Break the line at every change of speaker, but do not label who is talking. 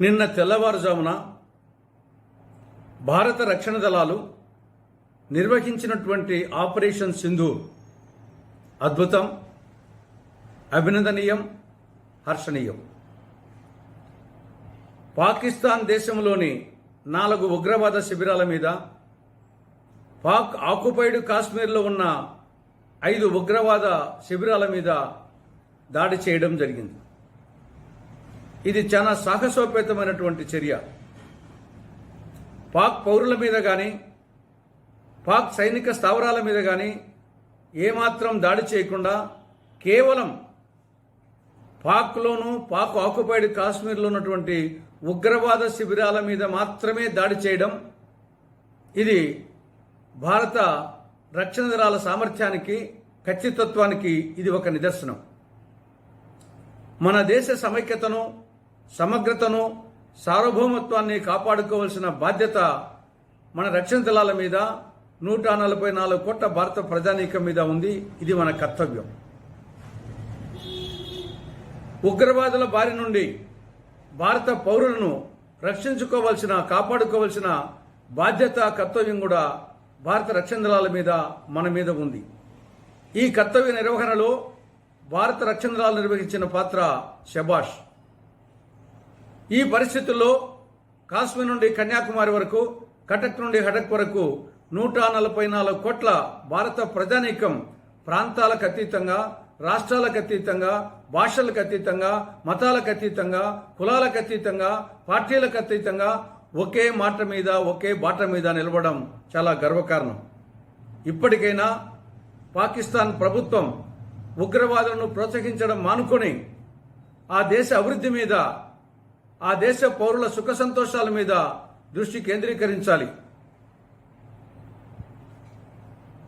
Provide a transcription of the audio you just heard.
నిన్న తెల్లవారుజామున భారత రక్షణ దళాలు నిర్వహించినటువంటి ఆపరేషన్ సింధు అద్భుతం అభినందనీయం హర్షణీయం. పాకిస్తాన్ దేశంలోని నాలుగు ఉగ్రవాద శిబిరాల మీద పాక్ ఆక్యుపైడ్ కాశ్మీర్లో ఉన్న ఐదు ఉగ్రవాద శిబిరాల మీద దాడి చేయడం జరిగింది. ఇది చాలా సాహసోపేతమైనటువంటి చర్య. పాక్ పౌరుల మీద కానీ పాక్ సైనిక స్థావరాల మీద కానీ ఏమాత్రం దాడి చేయకుండా కేవలం పాక్లోను పాక్ ఆక్యుపైడ్ కాశ్మీర్లో ఉన్నటువంటి ఉగ్రవాద శిబిరాల మీద మాత్రమే దాడి చేయడం ఇది భారత రక్షణ దళాల సామర్థ్యానికి ఖచ్చితత్వానికి ఇది ఒక నిదర్శనం. మన దేశ సమైక్యతను సమగ్రతను సార్వభౌమత్వాన్ని కాపాడుకోవాల్సిన బాధ్యత మన రక్షణ దళాల మీద నూట నలభై నాలుగు కోట్ల భారత ప్రజానీకం మీద ఉంది. ఇది మన కర్తవ్యం. ఉగ్రవాదుల బారి నుండి భారత పౌరులను రక్షించుకోవాల్సిన కాపాడుకోవాల్సిన బాధ్యత కర్తవ్యం కూడా భారత రక్షణ దళాల మీద మన మీద ఉంది. ఈ కర్తవ్య నిర్వహణలో భారత రక్షణ దళాలు నిర్వహించిన పాత్ర శబాష్ ఈ పరిస్థితుల్లో కాశ్మీర్ నుండి కన్యాకుమారి వరకు కటక్ నుండి హడక్ వరకు నూట నలభై నాలుగు కోట్ల భారత ప్రజానీకం ప్రాంతాలకు అతీతంగా రాష్ట్రాలకు అతీతంగా భాషలకు అతీతంగా మతాలకు అతీతంగా కులాలకు అతీతంగా పార్టీలకు అతీతంగా ఒకే మాట మీద ఒకే బాట మీద నిలవడం చాలా గర్వకారణం. ఇప్పటికైనా పాకిస్తాన్ ప్రభుత్వం ఉగ్రవాదులను ప్రోత్సహించడం మానుకొని ఆ దేశ అభివృద్ధి మీద ఆ దేశ పౌరుల సుఖ సంతోషాల మీద దృష్టి కేంద్రీకరించాలి.